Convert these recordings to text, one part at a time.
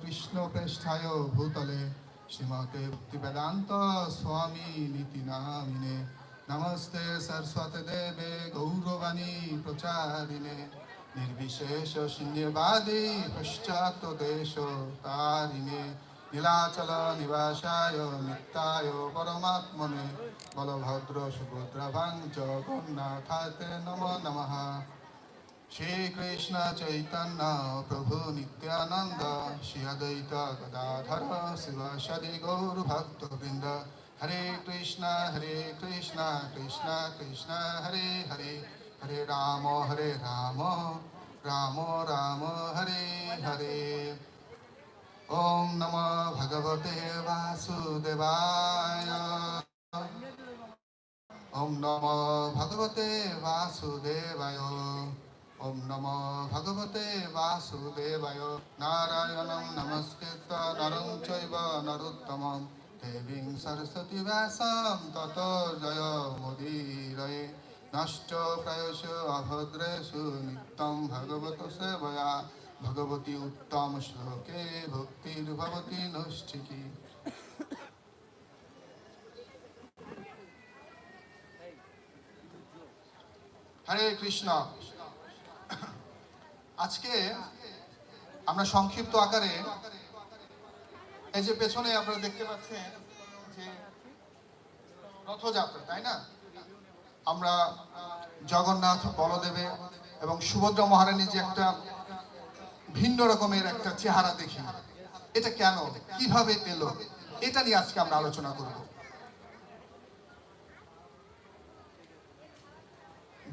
কৃষ্ণপৃষ্ঠায় ভূতলে শ্রীমতে ভক্তিবেদান্ত স্বামী নীতি নামিনে। নমস্তে সরস্বতী দেবে গৌরবাণী প্রচারিণে। নির্বিশেষ শূন্যবাদী পশ্চাৎ দেশ তারিণে। নীলাচল নিবাসায় নিত্যায় পরমাত্মনে। বলভদ্র সুভদ্রভাং জগন্নাথাতে নম নমঃ। শ্রী কৃষ্ণ চৈতন্য প্রভু নিত্যানন্দ শ্রী অদ্বৈত গদাধর শিব সদি গৌর ভক্ত বৃন্দ হরে কৃষ্ণ হরে কৃষ্ণ কৃষ্ণ কৃষ্ণ, হরে হরে। হরে রাম হরে রাম রাম রাম, হরে হরে। ওম নম ভগবতে বাসুদেবায়। ওম নম ভগবতে বাসুদেবায়। নারায়ণং নমস্কৃত নরং চৈব নরোত্তমং দেবীং সরস্বতী ব্যাসং তত জয় মুদীরয়ে। নষ্ট প্রায়শ অভদ্রেষু নিত্যং ভগবত সেবয়া। ভগবতী উত্তম শ্লোকে ভক্তির্ভবতি নৈষ্ঠিকী হরে কৃষ্ণ। আজকে আমরা সংক্ষিপ্ত আকারে এই যে পেছনে আপনারা দেখতে পাচ্ছেন যে রথযাত্রা, তাই না? আমরা জগন্নাথ, বলদেবে এবং সুভদ্রা মহারানী যে একটা ভিন্ন রকমের একটা চেহারা দেখি, এটা কেন? কীভাবে এলো এটা নিয়ে আজকে আমরা আলোচনা করব।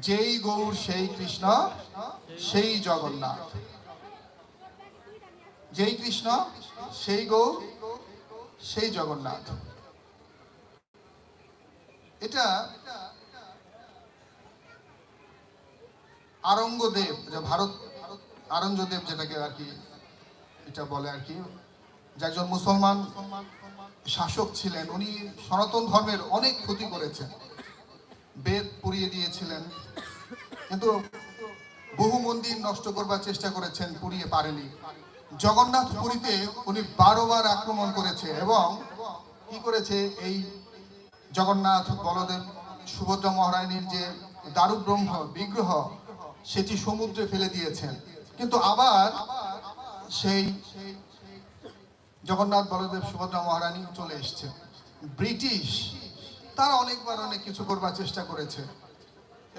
যেই গৌর, সেই কৃষ্ণ, সেই জগন্নাথ। যেই কৃষ্ণ, সেই গৌর, সেই জগন্নাথ। এটা আরঙ্গদেব যে ভারত আরঞ্জদেব যেটাকে আর কি, এটা বলে আর কি। যে একজন মুসলমান শাসক ছিলেন, উনি সনাতন ধর্মের অনেক ক্ষতি করেছেন। বেদ পুড়িয়ে দিয়েছিলেন। কিন্তু বহু মন্দির নষ্ট করবার চেষ্টা করেছেন, পুড়িয়ে পারেনি। জগন্নাথ পুরীতে উনি বারোবার আক্রমণ করেছে এবং কি করেছে? এই জগন্নাথ বলদেব সুভদ্রা মহারানীর যে দারু ব্রহ্ম বিগ্রহ, সেটি সমুদ্রে ফেলে দিয়েছেন। কিন্তু আবার সেই জগন্নাথ বলদেব সুভদ্রা মহারানী চলে এসছে ব্রিটিশ তারা অনেকবার অনেক কিছু করবার চেষ্টা করেছে।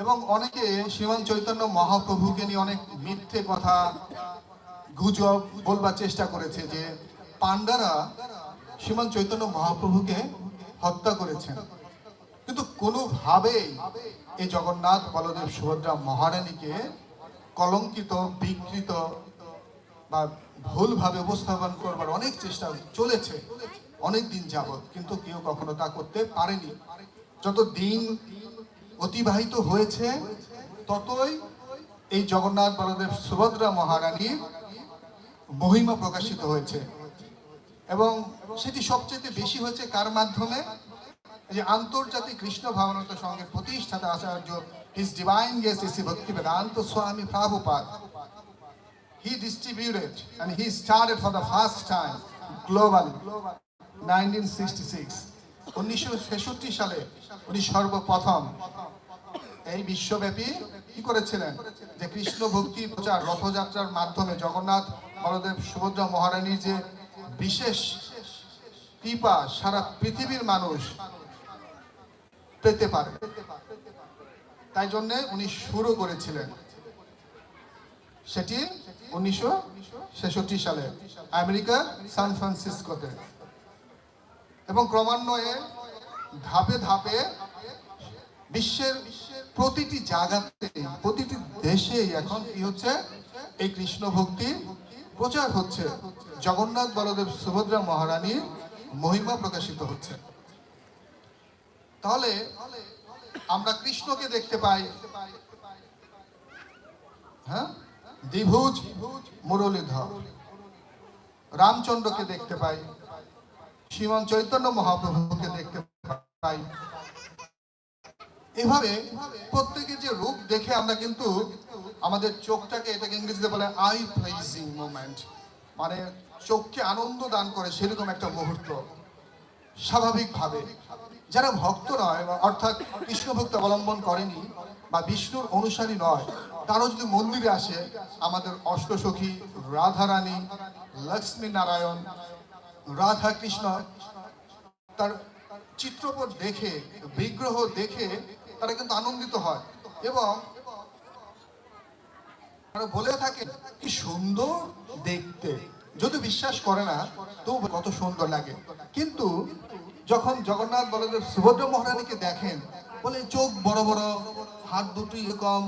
এবং অনেকে শ্রীমান চৈতন্য মহাপ্রভুকে নিয়ে অনেক মিথ্যে কথা, গুজব বলবার চেষ্টা করেছে যে পান্ডারা শ্রীমান চৈতন্য মহাপ্রভুকে হত্যা করেছেন। কিন্তু কোনোভাবেই এই জগন্নাথ বলদেব সুভদ্রা মহারানীকে কলঙ্কিত, বিকৃত বা ভুলভাবে উপস্থাপন করবার অনেক চেষ্টা চলেছে। অনেক দিন যাবৎ, কিন্তু কেউ কখনো তা করতে পারেনি। যত দিন অতিবাহিত হয়েছে, ততই এই জগন্নাথ বলদেব সুভদ্রা মহারানীর মহিমা প্রকাশিত হয়েছে। এবং সেটি সবচেয়ে বেশি হয়েছে কার মাধ্যমে? যে আন্তর্জাতিক কৃষ্ণ ভাবনত সঙ্গে প্রতিষ্ঠাতা Acharya his divine grace Shri Bhakti Vedanta Swami প্রাভুপাদ। He distributed and he started for the first time globally 1966 উনিশশো ছেষট্টি সালে উনি সর্বপ্রথম এই বিশ্বব্যাপী কি করেছিলেন? যে কৃষ্ণ ভক্তি প্রচার, রথযাত্রার মাধ্যমে জগন্নাথ বলদেব সুভদ্রা মহারানীর যে বিশেষ কৃপা সারা পৃথিবীর মানুষ পেতে পারে। তাই জন্য উনি শুরু করেছিলেন সেটি উনিশশো ছেষট্টি সালে আমেরিকার সান ফ্রান্সিসকোতে। এবং ক্রমান্বয়ে ধাপে ধাপে বিশ্বের প্রতিটি জায়গাতে, প্রতিটি দেশে এখন কি হচ্ছে? এই কৃষ্ণ ভক্তি প্রচার হচ্ছে। জগন্নাথ বলদেব সুভদ্রা মহারানীর মহিমা প্রকাশিত হচ্ছে। তাহলে আমরা কৃষ্ণকে দেখতে পাই। হ্যাঁ? দ্বিভুজ, মুরলীধর। রামচন্দ্রকে দেখতে পাই। শ্রীমান চৈতন্য মহাপ্রভুকে দেখতে পাই। এভাবে প্রত্যেকের যে রূপ দেখে আমরা কিন্তু আমাদের চোখটাকে এটাকে ইংরেজিতে বলে আই প্লেজিং মোমেন্ট মানে চোখকে আনন্দ দান করে সেরকম একটা মুহূর্ত স্বাভাবিকভাবে। যারা ভক্ত নয়, অর্থাৎ কৃষ্ণ ভক্ত অবলম্বন করেনি বা বিষ্ণুর অনুসারী নয়, তারাও যদি মন্দিরে আসে, আমাদের অষ্টসখী, রাধারানী, লক্ষ্মী নারায়ণ রাধা কৃষ্ণ তার চিত্রপট দেখে, বিগ্রহ দেখে তারা কিন্তু আনন্দিত হয় এবং তারা বলে থাকে, কি সুন্দর দেখতে। যদি বিশ্বাস করে না তো কত সুন্দর লাগে। কিন্তু যখন জগন্নাথ বলদেব সুভদ্রা মহারানীকে দেখেন, বলে, চোখ বড় বড়, হাত দুটি এরকম,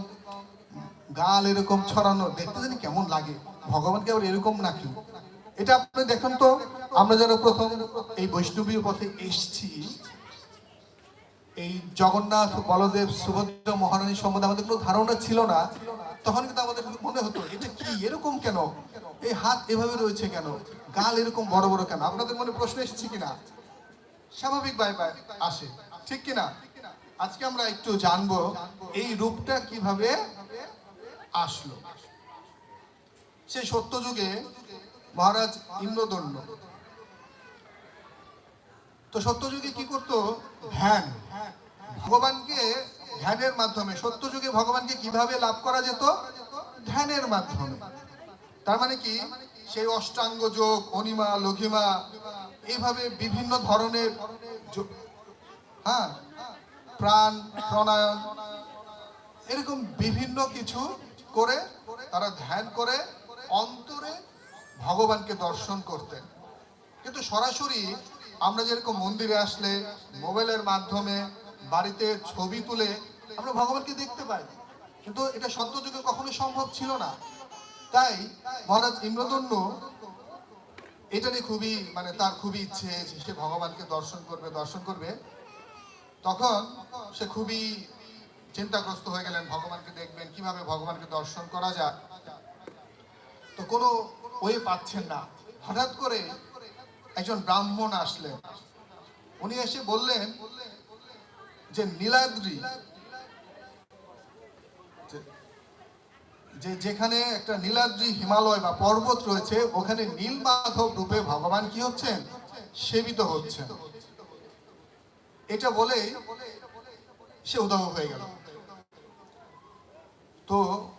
গাল এরকম ছড়ানো, দেখতে জানি কেমন লাগে। ভগবানকে আবার এরকম নাকি? এটা আপনি দেখেন তো, আমরা যারা প্রথম এই বৈষ্ণবীয় পথে এসছি। এই জগন্নাথ, বলদেব, সুভদ্রা, মহারানী সম্বন্ধে আমাদের কোনো ধারণা ছিল না। তখন কিন্তু আমাদের মনে হতো, এটা কি, এরকম কেন? এই হাত এভাবে রয়েছে কেন? গাল এরকম বড় বড় কেন? আপনাদের মনে প্রশ্ন এসেছে কিনা? স্বাভাবিক ভাই ভাই আসে। ঠিক কিনা? আজকে আমরা একটু জানব এই রূপটা কীভাবে আসলো। সেই সত্যযুগে মহারাজ ইন্দ্রদণ্ড। তো সত্যযুগে কি করত? ধ্যান। ভগবানকে ধ্যানের মাধ্যমে, সত্যযুগে ভগবানকে কীভাবে লাভ করা যেত? ধ্যানের মাধ্যমে। তার মানে কি? সেই অষ্টাঙ্গ যোগ, অনিমা, লঘিমা, এইভাবে বিভিন্ন ধরনের হ্যাঁ প্রাণ, প্রণায়ন, এরকম বিভিন্ন কিছু করে তারা ধ্যান করে অন্তরে ভগবানকে দর্শন করতেন। কিন্তু সরাসরি আমরা যেরকম মন্দিরে আসলে, মোবাইলের মাধ্যমে বাড়িতে ছবি তুলে আমরা ভগবানকে দেখতে পাই। কিন্তু এটা সত্য সত্যযুগে কখনো সম্ভব ছিল না। তাই মহারাজ ইন্দ্রদন্য এটা নিয়ে খুবই মানে তার খুবই ইচ্ছে সে ভগবানকে দর্শন করবে দর্শন করবে। তখন সে খুবই চিন্তাগ্রস্ত হয়ে গেলেন, ভগবানকে দেখবেন, কীভাবে ভগবানকে দর্শন করা যায়। তো কোনো ওয়ে পাচ্ছেন না। হঠাৎ করে একজন ব্রাহ্মণ আসলেন। উনি এসে বললেন যে, নীলাদ্রি, যে- যেখানে একটা নীলাদ্রি হিমালয় বা পর্বত রয়েছে, ওখানে নীল মাধব রূপে ভগবান কি হচ্ছেন? সেবিত হচ্ছেন। এটা বলে সে উদাহ হয়ে গেল। তো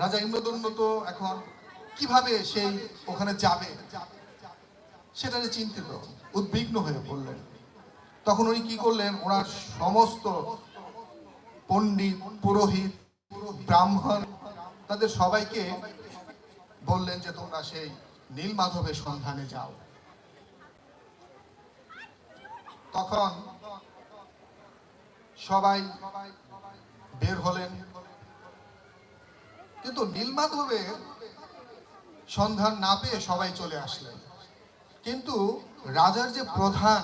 রাজা ইন্দ্রদন্য তো এখন কীভাবে সেই ওখানে যাবে? সেটা চিন্তিত, উদ্বিগ্ন হয়ে পড়লেন। তখন উনি কি করলেন? ওনার সমস্ত পণ্ডিত, পুরোহিত, ব্রাহ্মণ, তাদের সবাইকে বললেন যে তোমরা সেই নীলমাধবের সন্ধানে যাও। তখন সবাই বের হলেন। কিন্তু নীলমাধবের সন্ধান না পেয়ে সবাই চলে আসলেন। কিন্তু রাজার যে প্রধান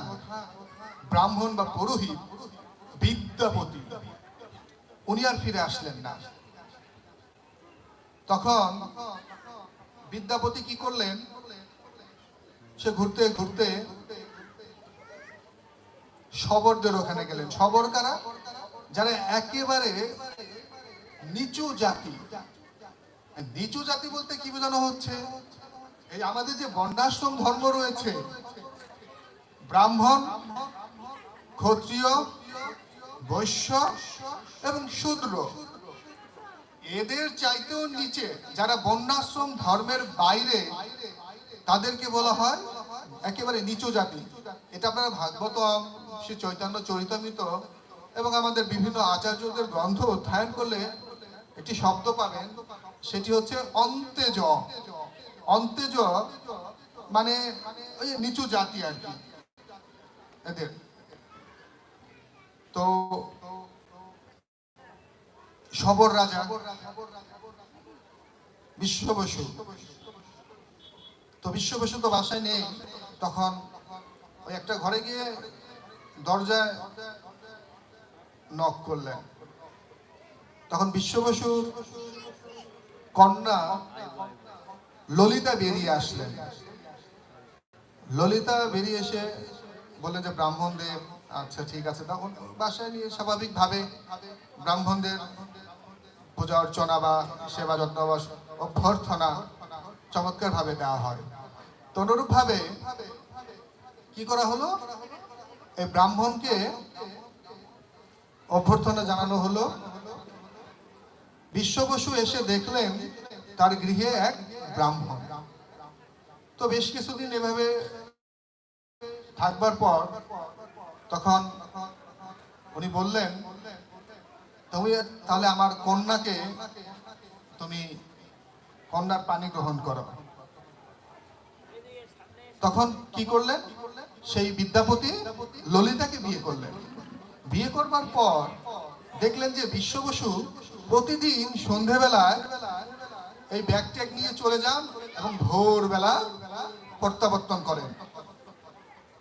ব্রাহ্মণ বা পুরোহিত, বিদ্যাপতি, উনি আর ফিরে আসলেন না। তখন বিদ্যাপতি কি করলেন? সে ঘুরতে ঘুরতে শবরদের ওখানে গেলেন। শবর কারা? যারা একেবারে নিচু জাতি নিচু জাতি বলতে কি বোঝানো হচ্ছে? এই আমাদের যে বর্ণাশ্রম ধর্ম রয়েছে, ব্রাহ্মণ, ক্ষত্রিয়, বৈশ্য এবং শূদ্র, এদের চাইতেও নিচে যারা বন্যাশ্রম ধর্মের বাইরে, তাদেরকে বলা হয় একেবারে নিচু জাতি। এটা আপনারা ভাগবতম, শ্রী চৈতন্য চরিতামৃত এবং আমাদের বিভিন্ন আচার্যদের গ্রন্থ অধ্যয়ন করলে একটি শব্দ পাবেন সেটি হচ্ছে অন্তেজ। অন্তেজ মানে ওই নিচু জাতি আর কি। এদের। তো সবর রাজা। বিশ্ব বসু তো বিশ্ব বসু তো বাসায় নেই। তখন ওই একটা ঘরে গিয়ে দরজায় নক করলেন। তখন বিশ্ব বসুর কন্যা ললিতা বেরিয়ে আসলেন। ললিতা বেরিয়ে এসে বললেন যে ব্রাহ্মণদেব আচ্ছা ঠিক আছে। তখন বাসায় নিয়ে স্বাভাবিকভাবে ব্রাহ্মণদের পূজা অর্চনা বা সেবা যত্ন বা অভ্যর্থনা চমৎকার ভাবে দেওয়া হয়। তো অনুরূপ ভাবে কি করা হলো? এই ব্রাহ্মণকে অভ্যর্থনা জানানো হলো। বিশ্ববসু এসে দেখলেন তার গৃহে এক ব্রাহ্মণ। তো বেশ কিছুদিন এভাবে থাকবার পর তখন উনি বললেন, তুমি তাহলে আমার কন্যাকে তুমি কন্যার পানি গ্রহণ করো। তখন কি করলেন? সেই বিদ্যাপতি ললিতাকে বিয়ে করলেন। বিয়ে করবার পর দেখলেন যে বিশ্ববসু প্রতিদিন সন্ধেবেলায় এই ব্যাগ ট্যাগ নিয়ে চলে যান এবং ভোরবেলা প্রত্যাবর্তন করেন।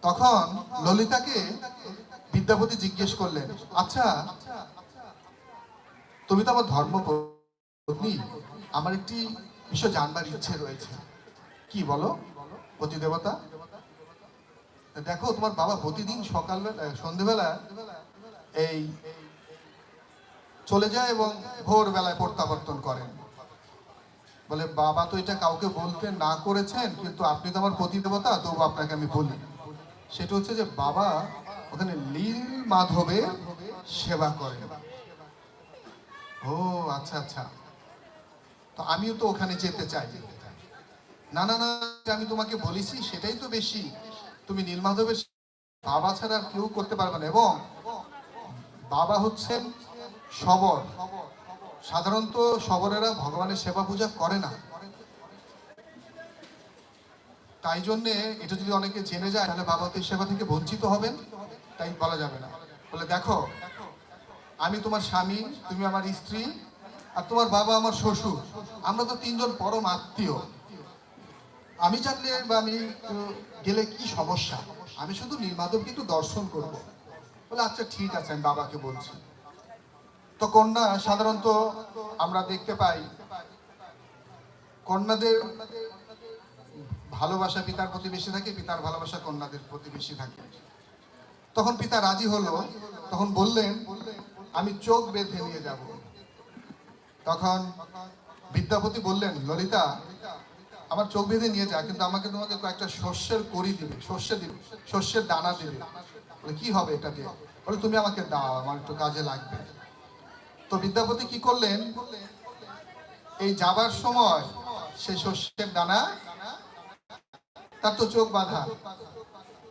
তখন ললিতাকে বিদ্যাপতি জিজ্ঞেস করলেন আচ্ছা তুমি তো আমার ধর্মপত্নী আমার একটি বিষয় জানবার ইচ্ছে রয়েছে। কি বলো পতি দেবতা দেখো, তোমার বাবা প্রতিদিন সকালবেলা, সন্ধেবেলা এই চলে যায় এবং ভোরবেলায় প্রত্যাবর্তন করেন। বলে, বাবা তো এটা কাউকে বলতে না করেছেন, কিন্তু আপনি তো আমার দেবতা তবু আপনাকে আমি বলি। সেটা হচ্ছে যে, বাবা ওখানে লীল মাধবের সেবা করেন। ও আচ্ছা আচ্ছা। তো আমিও তো ওখানে যেতে চাই। না না না আমি তোমাকে বলেছি, সেটাই তো বেশি। তুমি নীলমাধবের বাবা ছাড়া কেউ করতে পারবে না। এবং বাবা হচ্ছেন সবর সাধারণত সবরেরা ভগবানের সেবা পূজা করে না। তাই জন্যে এটা যদি অনেকে জেনে যায়, তাহলে বাবাকে সেবা থেকে বঞ্চিত হবেন, তাই বলা যাবে না। বলে, দেখো, আমি তোমার স্বামী, তুমি আমার স্ত্রী, আর তোমার বাবা আমার শ্বশুর। আমরা তো তিনজন পরম আত্মীয়। আমি জানলে বা আমি গেলে কি সমস্যা? আমি শুধু নীলমাধবকে একটু দর্শন করব। বলে আচ্ছা ঠিক আছে, আমি বাবাকে বলছি। তো কন্যা, সাধারণত আমরা দেখতে পাই, কন্যাদের ভালোবাসা পিতার প্রতি বেশি থাকে, পিতার ভালোবাসা কন্যাদের প্রতি বেশি থাকে। তখন পিতা রাজি হলো, তখন বললেন, আমি চোখ বেঁধে নিয়ে যাব। তখন বিদ্যাপতি বললেন, ললিতা, আমার চোখ বেঁধে নিয়ে যা, কিন্তু আমাকে তোমাকে কয়েকটা শস্যের করি দিবে, শস্য দিবে, শস্যের দানা দিবে। কি হবে এটা দিয়ে? বলে, তুমি আমাকে দাও, আমার একটু কাজে লাগবে। তো বিদ্যাপতি কি করলেন? এই যাবার সময় সেই শস্যের দানা, তার তো চোখ বাঁধা।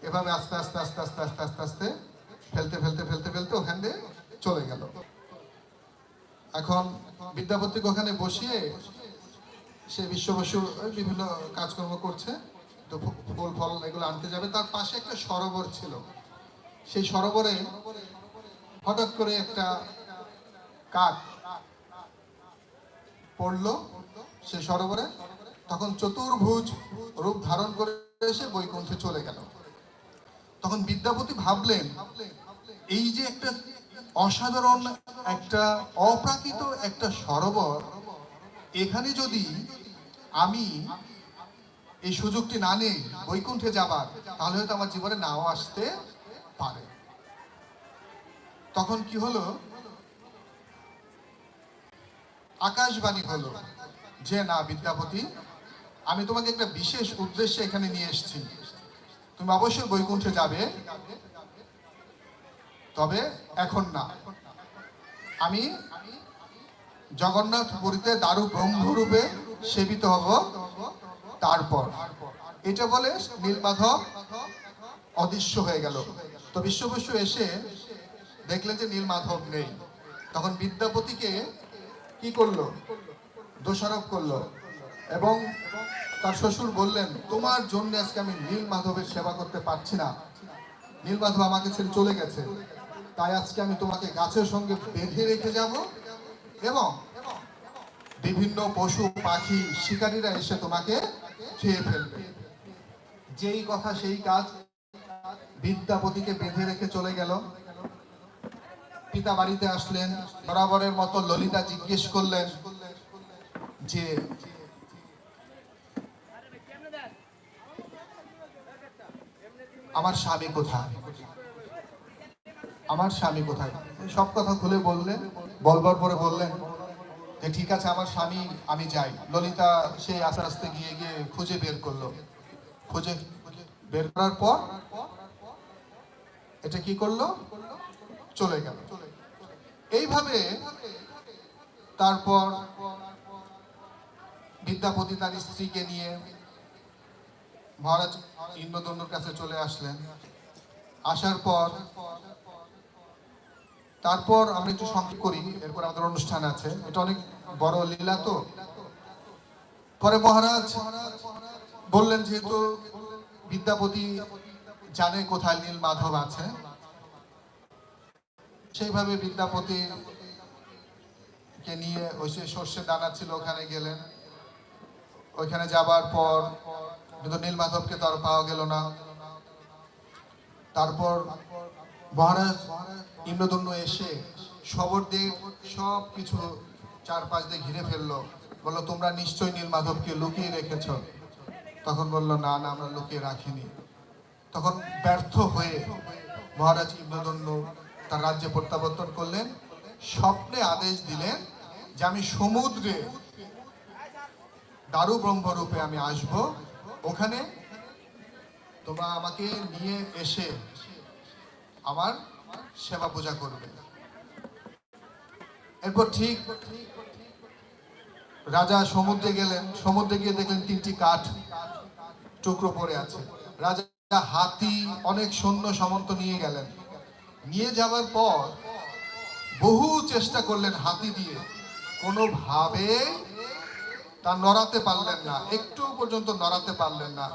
এভাবে আস্তে আস্তে আস্তে আস্তে আস্তে আস্তে আস্তে ফেলতে ফেলতে ফেলতে ফেলতে ওখান দিয়ে চলে গেল। এখন বিদ্যাপতিকে ওখানে বসিয়ে সে বিশ্ববসু বিভিন্ন কাজকর্ম করছে। তো ফুল, ফল এগুলো আনতে যাবে। তার পাশে একটা সরোবর ছিল। সেই সরোবরে হঠাৎ করে একটা কাক পড়ল সে সরোবরে, তখন চতুর্ভুজ রূপ ধারণ করে এসে বৈকুণ্ঠে চলে গেল। তখন বিদ্যাপতি ভাবলেন, এই যে একটা অসাধারণ একটা অপ্রাকৃত একটা সরোবর, এখানে যদি আমি এই সুযোগটি না নেই বৈকুণ্ঠে যাবার, তাহলে হয়তো আমার জীবনে নাও আসতে পারে। তখন কি হলো? আকাশবাণী হলো যে না, বিদ্যাপতি, আমি তোমাকে একটা বিশেষ উদ্দেশ্যে এখানে নিয়ে এসেছি। তুমি অবশ্যই বৈকুণ্ঠে যাবে। তবে এখন না। আমি জগন্নাথ পুরীতে দারু ব্রহ্মরূপে সেবিত হব। তারপর এটা বলে নীলমাধব অদৃশ্য হয়ে গেল। তো বিশ্ববসু এসে দেখলেন যে নীলমাধব নেই। তখন বিদ্যাপতিকে কি করল? দোষারোপ করল। এবং তার শ্বশুর বললেন, তোমার জন্য আজকে আমি নীল মাধবের সেবা করতে পারছি না। নীল মাধব আমাকে ছেড়ে চলে গেছে। তাই আজকে আমি তোমাকে গাছের সঙ্গে বেঁধে রেখে যাব এবং বিভিন্ন পশু, পাখি, শিকারীরা এসে তোমাকে খেয়ে ফেলবে। যেই কথা সেই কাজ বিদ্যাপতিকে বেঁধে রেখে চলে গেল। পিতা বাড়িতে আসলেন, বরাবরের মতো ললিতা জিজ্ঞেস করলেন যে, আমার স্বামী কোথায়? আমার স্বামী কোথায়? সব কথা খুলে বললেন, বলবার পরে বললেন যে, ঠিক আছে, আমার স্বামী, আমি যাই। ললিতা সে আস্তে আস্তে গিয়ে গিয়ে খুঁজে বের করল। খুঁজে বের করার পর এটা কি করল? চলে গেল। এইভাবে তারপর বিদ্যাপতি তার স্ত্রীকে নিয়ে মহারাজ ইন্দ্রদণ্ডর কাছে চলে আসলেন। আসার পর তারপর আমরা একটু সংক্ষেপ করি, এরপর আমাদের অনুষ্ঠান আছে। এটা অনেক বড় লীলা তো। পরে মহারাজ বললেন, যেহেতু বিদ্যাপতি জানে কোথায় নীল মাধব আছে সেইভাবে বিদ্যাপতি কে নিয়ে ওই যে সর্ষে দানা ছিল, ওখানে গেলেন। ওইখানে যাবার পর কিন্তু নীল মাধবকে তো আর পাওয়া গেল না। তারপর মহারাজ ইন্দ্রদন্য এসে সবর দিয়ে সব কিছু চারপাশ দিয়ে ঘিরে ফেলল। বলল, তোমরা নিশ্চয়ই নীল মাধবকে লুকিয়ে রেখেছ? তখন বলল, না না, আমরা লুকিয়ে রাখিনি। তখন ব্যর্থ হয়ে মহারাজ ইন্দ্রদন্য তার রাজ্যে প্রত্যাবর্তন করলেন, স্বপ্নে আদেশ দিলেন যে আমি সমুদ্রে দারু ব্রহ্মরূপে আমি আসব। ওখানে তোমরা আমাকে নিয়ে এসে আমার সেবা পূজা করবে। এরপর ঠিক রাজা সমুদ্রে গেলেন, সমুদ্রে গিয়ে দেখলেন তিনটি কাঠ টুকরো পড়ে আছে। রাজা হাতি অনেক সৈন্য সামন্ত নিয়ে গেলেন। নিয়ে যাওয়ার পর বহু চেষ্টা করলেন হাতি দিয়ে। কোনোভাবে তা নড়াতে পারলেন না একটু পর্যন্ত নড়াতে পারলেন না।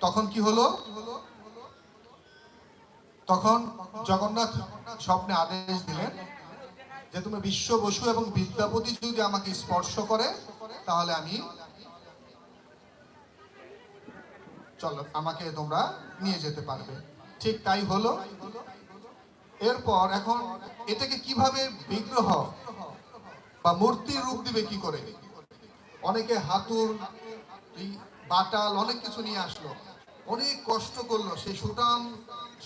তখন কি হলো? তখন জগন্নাথ স্বপ্নে আদেশ দিলেন যে তুমি বিশ্ব বসু এবং বিদ্যাপতি যদি আমাকে স্পর্শ করে, তাহলে আমি চলো, আমাকে তোমরা নিয়ে যেতে পারবে। ঠিক তাই হলো। এরপর এখন এটাকে কীভাবে বিগ্রহ বা মূর্তির রূপ দিবে কি করে? অনেকে হাতুর বাটাল, অনেক কিছু নিয়ে আসলো। অনেক কষ্ট করল। সেই সুঠাম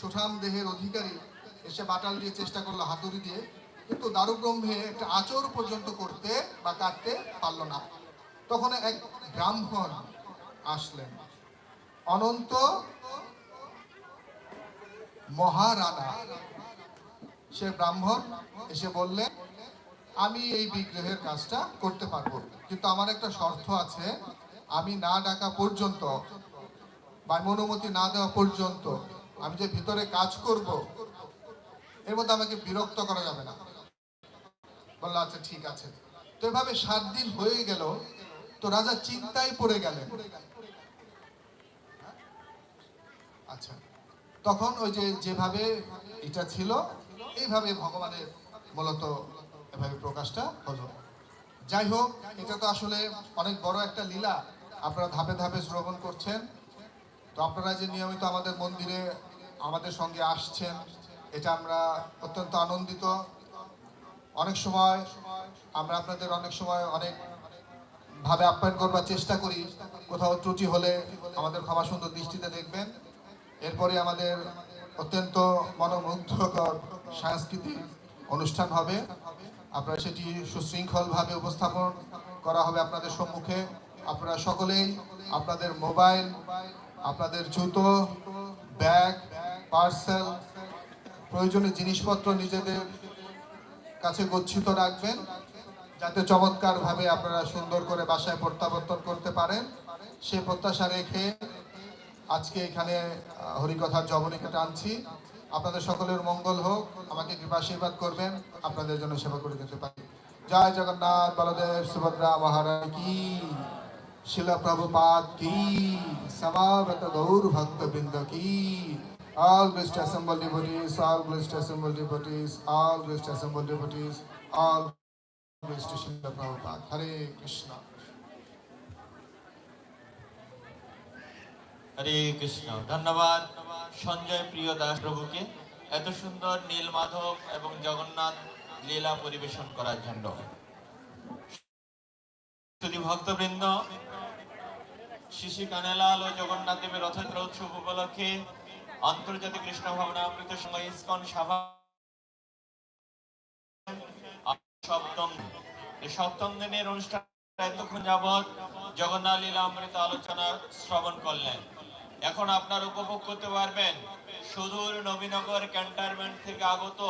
সুঠাম দেহের অধিকারী এসে বাটাল দিয়ে চেষ্টা করল হাতুড়ি দিয়ে। কিন্তু দারুব্রহ্মে একটা আচর পর্যন্ত করতে বা কাটতে পারল না। তখন এক ব্রাহ্মণ আসলেন। অনন্ত মহারানা। সে ব্রাহ্মণ এসে বললেন আমি এই বিগ্রহের কাজটা করতে পারব। কিন্তু আমার একটা শর্ত আছে। আমি না ডাকা পর্যন্ত বা অনুমতি না দেওয়া পর্যন্ত আমি যে ভিতরে কাজ করব, এর মধ্যে আমাকে বিরক্ত করা যাবে না। বলল আচ্ছা ঠিক আছে। তো এভাবে সাত দিন হয়ে গেল। তো রাজা চিন্তায় পড়ে গেলেন। আচ্ছা। তখন ওই যে যেভাবে এটা ছিল, এইভাবে ভগবানের মূলত এভাবে প্রকাশটা হলো। যাই হোক, এটা তো আসলে অনেক বড় একটা লীলা। আপনারা ধাপে ধাপে শ্রবণ করছেন। তো আপনারা যে নিয়মিত আমাদের মন্দিরে আমাদের সঙ্গে আসছেন, এটা আমরা অত্যন্ত আনন্দিত। অনেক সময় আমরা আপনাদের অনেক সময় অনেক ভাবে আপ্যায়ন করবার চেষ্টা করি। কোথাও ত্রুটি হলে আমাদের ক্ষমা সুন্দর দৃষ্টিতে দেখবেন। এরপরে আমাদের অত্যন্ত মনোমুগ্ধকর সাংস্কৃতিক অনুষ্ঠান হবে। আপনারা সেটি সুশৃঙ্খলভাবে উপস্থাপন করা হবে আপনাদের সম্মুখে। আপনারা সকলেই আপনাদের মোবাইল, আপনাদের জুতো, ব্যাগ, পার্সেল, প্রয়োজনীয় জিনিসপত্র নিজেদের কাছে গচ্ছিত রাখবেন, যাতে চমৎকারভাবে আপনারা সুন্দর করে বাসায় প্রত্যাবর্তন করতে পারেন। সে প্রত্যাশা রেখে আজকে এখানে হরিকথার জবনিকাটা আনছি আপনাদের সকলের মঙ্গল হোক। আমাকে কৃপা আশীর্বাদ করবেন। আপনাদের জন্য সেবা করে দিতে পারি। জয় জগন্নাথ, বলদেব, সুভদ্রা মহারাজ কি? শিলাপ্রভুপাত কি? সমাবত গৌর ভক্তবৃন্দ কি? All best assemble devotees all best assemble devotees all best assemble devotees all best Srila Prabhupada Hare Krishna Hare Krishna. ধন্যবাদ সঞ্জয় প্রিয় দাস প্রভুকে এত সুন্দর নীল মাধব এবং জগন্নাথ লীলা পরিবেশন করার জন্য। ভক্তবৃন্দ শিশি কানেলাল ও জগন্নাথ দেবের রথযাত্রা উৎসব উপলক্ষে আন্তর্জাতিক কৃষ্ণ ভাবনামৃত সংঘ ইস্কন সভা সপ্তম সপ্তম দিনের অনুষ্ঠান এতক্ষণ যাবৎ জগন্নাথ লীলা অমৃত আলোচনা শ্রবণ করলেন। এখন আপনার উপভোগ করতে পারবেন সুদূর নবীনগর ক্যান্টনমেন্ট থেকে আগত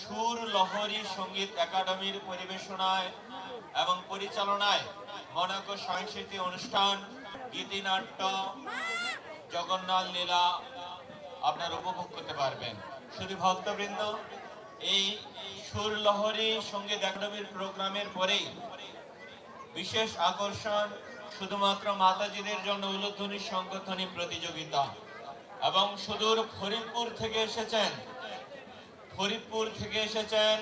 সুর লহরী সংগীত একাডেমির পরিবেশনায় এবং পরিচালনায় মনাক সাংস্কৃতিক অনুষ্ঠান, গীতিনাট্য, জগন্নাথ লীলা আপনার উপভোগ করতে পারবেন। শুধু ভক্তবৃন্দ, এই সুর লহরী সংগীত একাডেমির প্রোগ্রামের পরেই বিশেষ আকর্ষণ শুধুমাত্র মাতাজিদের জন্য উলুধ্বনি সংগঠনী প্রতিযোগিতা। এবং সুদূর ফরিদপুর থেকে এসেছেন ফরিদপুর থেকে এসেছেন